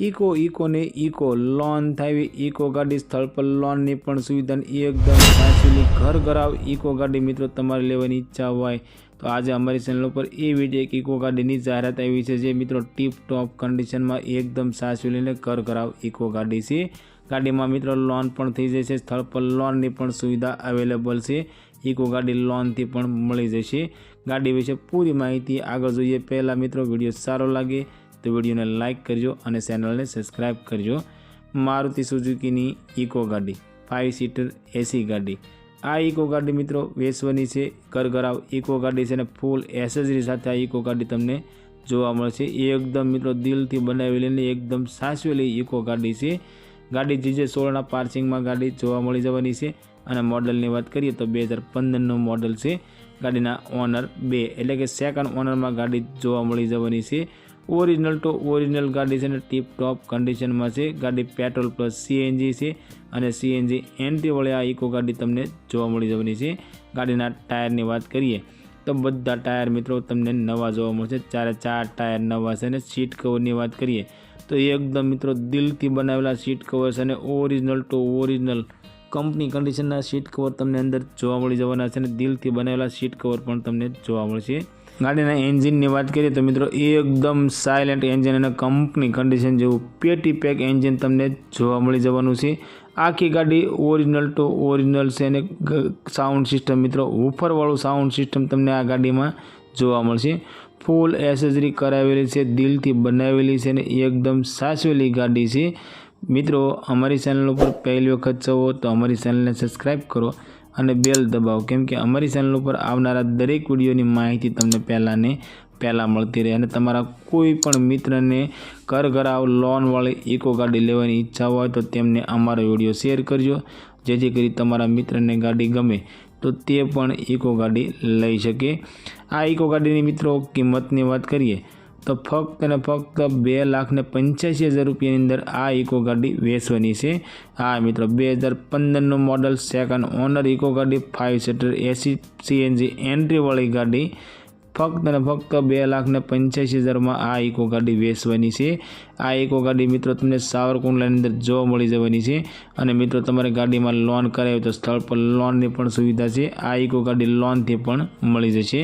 Eco ઇકોને Eeco loan થાય Eeco ગાડી સ્થળ પર લોનની પણ સુવિધા એકદમ સાચવેલી ઘર ઘરાવ ઇકો ગાડી મિત્રો તમારે લેવાની ઈચ્છા હોય. તો આજે અમારી ચેનલ ઉપર એ વીડિયો એક ઇકો ગાડીની જાહેરાત આવી છે જે મિત્રો ટીપ ટોપ કન્ડિશનમાં એકદમ સાચવેલીને ઘર ઘરાવ ઇકો ગાડી છે. ગાડીમાં મિત્રો લોન પણ થઈ જશે, સ્થળ પર લોનની પણ સુવિધા અવેલેબલ છે. ઇકો ગાડી લોનથી પણ મળી જશે. ગાડી વિશે પૂરી માહિતી આગળ જોઈએ. પહેલાં મિત્રો વીડિયો સારો લાગે તો વિડીયોને લાઇક કરજો અને ચેનલને સબસ્ક્રાઈબ કરજો. મારુતિ સુઝુકીની ઇકો ગાડી ફાઇવ સીટર એસી ગાડી. આ ઇકો ગાડી મિત્રો વેચવાની છે, કરગરાવ ઇકો ગાડી છે અને ફૂલ એસેસરી સાથે આ ઇકો ગાડી તમને જોવા મળશે. એકદમ મિત્રો દિલથી બનાવેલી એકદમ સાચવેલી ઇકો ગાડી છે. ગાડી જીજે સોળના પાર્સિંગમાં ગાડી જોવા મળી જવાની છે. અને મોડલની વાત કરીએ તો બે હજાર પંદરનું મોડલ છે. ગાડીના ઓનર બે, એટલે કે સેકન્ડ ઓનરમાં ગાડી જોવા મળી જવાની છે. ઓરિજિનલ ટુ ઓરિજિનલ ગાડી છે અને ટીપ ટોપ કન્ડિશનમાં છે. ગાડી પેટ્રોલ પ્લસ સીએનજી છે અને સીએનજી એન્ટ્રીવાળી આ ઇકો ગાડી તમને જોવા મળી જવાની છે. ગાડીના ટાયરની વાત કરીએ તો બધા ટાયર મિત્રો તમને નવા જોવા મળશે. ચારે ચાર ટાયર નવા છે અને સીટ કવરની વાત કરીએ તો એકદમ મિત્રો દિલથી બનાવેલા સીટ કવર છે અને ઓરિજિનલ ટુ ઓરિજિનલ કંપની કન્ડિશનના સીટ કવર તમને અંદર જોવા મળી જવાના છે અને દિલથી બનાવેલા સીટ કવર પણ તમને જોવા મળશે. ગાડીના એન્જિનની વાત કરીએ તો મિત્રો એકદમ સાયલેન્ટ એન્જિન અને કંપની કન્ડિશન જેવું પેટી પેક એન્જિન તમને જોવા મળી જવાનું છે. આખી ગાડી ઓરિજિનલ ટુ ઓરિજિનલ છે અને સાઉન્ડ સિસ્ટમ મિત્રો ઉફરવાળું સાઉન્ડ સિસ્ટમ તમને આ ગાડીમાં જોવા મળશે. ફૂલ એસેસરી કરાવેલી છે, દિલથી બનાવેલી છે અને એકદમ સાચવેલી ગાડી છે. મિત્રો, અમારી ચેનલ ઉપર પહેલી વખત છો તો અમારી ચેનલને સબસ્ક્રાઈબ કરો. અને બેલ દબાવો. કેમ કે અમારી ચેનલ ઉપર આવનારા દરેક વિડીયોની માહિતી તમને પહેલાં ને પહેલાં મળતી રહે અને તમારા કોઈ પણ મિત્રને ઘર ઘરાવ લોનવાળી ઇકો ગાડી લેવાની ઈચ્છા હોય તો તેમને અમારો વીડિયો શેર કરજો. જેથી કરી તમારા મિત્રને ગાડી ગમે તો તે પણ ઇકો ગાડી લઈ શકે. આ ઇકો ગાડીની મિત્રો કિંમતની વાત કરીએ તો ફક્ત અને ફક્ત બે લાખ ને પંચ્યાસી હજાર રૂપિયાની અંદર આ ઇકો ગાડી વેચવાની છે. આ મિત્રો, બે હજાર પંદરનું મોડલ સેકન્ડ ઓનર ઇકો ગાડી ફાઇવ સીટર એસી સીએનજી એન્ટ્રીવાળી ગાડી ફક્ત અને ફક્ત બે લાખ ને પંચ્યાસી હજારમાં આ ઇકો ગાડી વેચવાની છે. આ ઇકો ગાડી મિત્રો તમને સાવરકુંડલાની અંદર જોવા મળી જવાની છે. અને મિત્રો તમારે ગાડીમાં લોન કરાવી તો સ્થળ પર લોનની પણ સુવિધા છે. આ ઇકો ગાડી લોનથી પણ મળી જશે.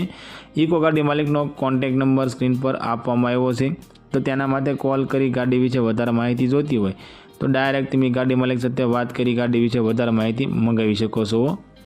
ઇકો ગાડી માલિકનો કોન્ટેક નંબર સ્ક્રીન પર આપવામાં આવ્યો છે. તો તેના માટે કોલ કરી ગાડી વિશે વધારે માહિતી જોતી હોય તો ડાયરેક્ટ તમે ગાડી માલિક સાથે વાત કરી ગાડી વિશે વધારે માહિતી મંગાવી શકો છો.